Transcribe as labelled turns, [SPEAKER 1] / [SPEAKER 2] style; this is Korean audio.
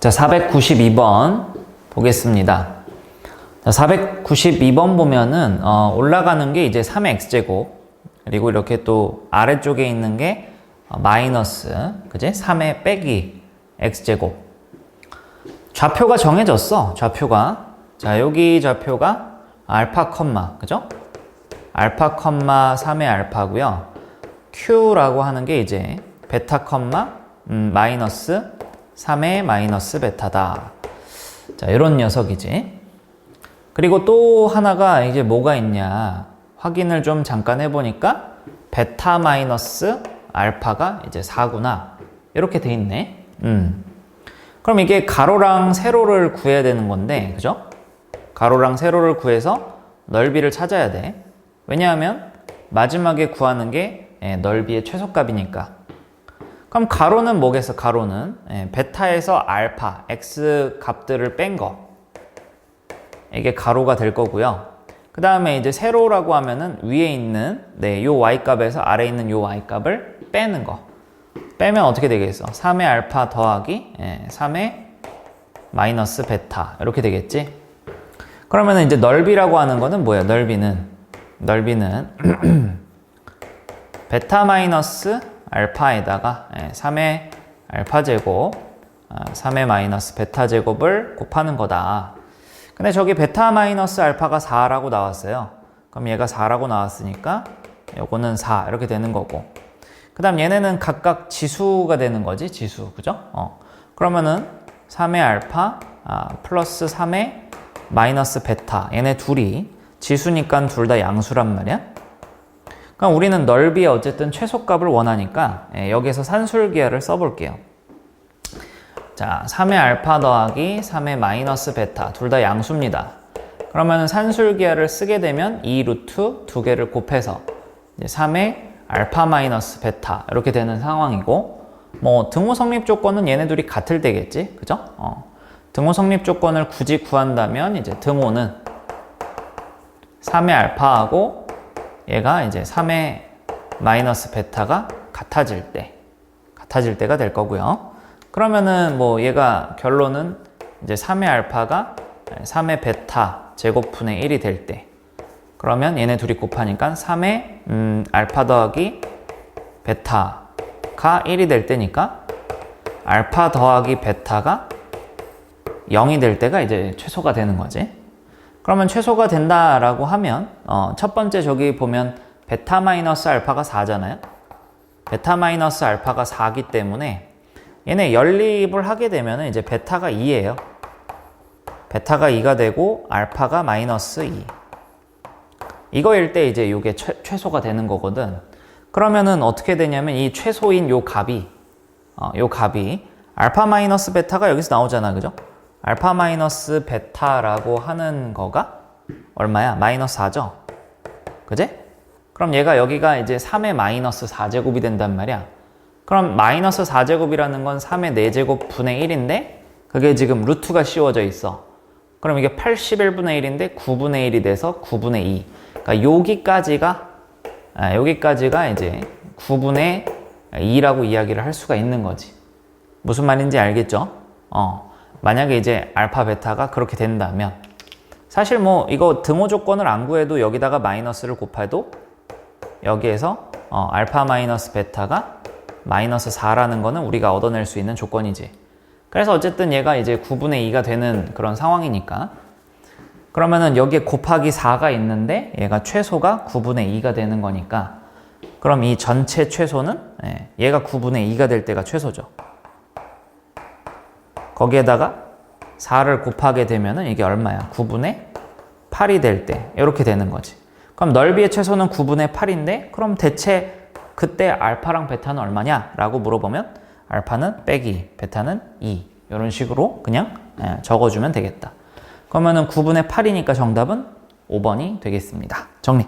[SPEAKER 1] 자, 492번 보겠습니다. 자, 492번 보면은 어, 올라가는 게 이제 3의 x제곱 그리고 이렇게 또 아래쪽에 있는 게 어, 마이너스 그지? 3의 빼기 x제곱 좌표가 정해졌어. 좌표가 자 여기 좌표가 알파 컴마 그죠? 알파 컴마 3의 알파고요. q라고 하는 게 이제 베타 컴마 음, 마이너스 3의 마이너스 베타다. 자 이런 녀석이지. 그리고 또 하나가 이제 뭐가 있냐 확인을 좀 잠깐 해보니까 베타 마이너스 알파가 이제 4구나 이렇게 돼 있네. 음. 그럼 이게 가로랑 세로를 구해야 되는 건데, 그죠? 가로랑 세로를 구해서 넓이를 찾아야 돼. 왜냐하면 마지막에 구하는 게 예, 넓이의 최소값이니까. 그럼 가로는 뭐겠어? 가로는 예, 베타에서 알파, x 값들을 뺀 거. 이게 가로가 될 거고요. 그 다음에 이제 세로라고 하면은 위에 있는 네, 요 y 값에서 아래 있는 요 y 값을 빼는 거. 빼면 어떻게 되겠어? 3의 알파 더하기 예, 3의 마이너스 베타 이렇게 되겠지? 그러면 이제 넓이라고 하는 거는 뭐야? 넓이는 넓이는 베타 마이너스 알파에다가 예, 3의 알파 제곱 아, 3의 마이너스 베타 제곱을 곱하는 거다. 근데 저기 베타 마이너스 알파가 4라고 나왔어요. 그럼 얘가 4라고 나왔으니까 요거는 4 이렇게 되는 거고. 그 다음 얘네는 각각 지수가 되는 거지, 지수. 그죠? 어. 그러면은 3의 알파 아, 플러스 3의 마이너스 베타. 얘네 둘이 지수니까 둘 다 양수란 말이야. 그럼 우리는 넓이에 어쨌든 최소값을 원하니까 예, 여기서 산술기하를 써볼게요. 자, 3의 알파 더하기 3의 마이너스 베타 둘 다 양수입니다. 그러면 산술기하를 쓰게 되면 이 루트 두 개를 곱해서 이제 3의 알파 마이너스 베타 이렇게 되는 상황이고 뭐 등호 성립 조건은 얘네 둘이 같을 때겠지 그죠? 어. 등호 성립 조건을 굳이 구한다면 이제 등호는 3의 알파하고 얘가 이제 3의 마이너스 베타가 같아질 때 같아질 때가 될 거고요. 그러면은 뭐 얘가 결론은 이제 3의 알파가 3의 베타 제곱분의 1이 될 때 그러면 얘네 둘이 곱하니까 3의 음, 알파 더하기 베타가 1이 될 때니까 알파 더하기 베타가 0이 될 때가 이제 최소가 되는 거지. 그러면 최소가 된다라고 하면 어, 첫 번째 저기 보면 베타 마이너스 알파가 4잖아요. 베타 마이너스 알파가 4기 때문에 얘네 연립을 하게 되면 이제 베타가 2예요. 베타가 2가 되고 알파가 마이너스 2. 이거일 때 이제 이게 최소가 되는 거거든. 그러면은 어떻게 되냐면 이 최소인 요 값이 어, 요 값이 알파 마이너스 베타가 여기서 나오잖아, 그죠? 알파 마이너스 베타라고 하는 거가 얼마야? 마이너스 4죠? 그제? 그럼 얘가 여기가 이제 3의 마이너스 4제곱이 된단 말이야. 그럼 마이너스 4제곱이라는 건 3의 4제곱 분의 1인데 그게 지금 루트가 씌워져 있어. 그럼 이게 81분의 1인데 9분의 1이 돼서 9분의 2. 그러니까 여기까지가 아, 여기까지가 이제 9분의 2라고 이야기를 할 수가 있는 거지. 무슨 말인지 알겠죠? 어. 만약에 이제 알파 베타가 그렇게 된다면 사실 뭐 이거 등호 조건을 안 구해도 여기다가 마이너스를 곱해도 여기에서 어, 알파 마이너스 베타가 마이너스 4라는 거는 우리가 얻어낼 수 있는 조건이지. 그래서 어쨌든 얘가 이제 9분의 2가 되는 그런 상황이니까 그러면은 여기에 곱하기 4가 있는데 얘가 최소가 9분의 2가 되는 거니까 그럼 이 전체 최소는 예, 얘가 9분의 2가 될 때가 최소죠. 거기에다가 4를 곱하게 되면은 이게 얼마야? 9분의 8이 될 때 이렇게 되는 거지. 그럼 넓이의 최소는 9분의 8인데 그럼 대체 그때 알파랑 베타는 얼마냐? 라고 물어보면 알파는 빼기, 베타는 2 이런 식으로 그냥 예, 적어주면 되겠다. 그러면은 9분의 8이니까 정답은 5번이 되겠습니다. 정리.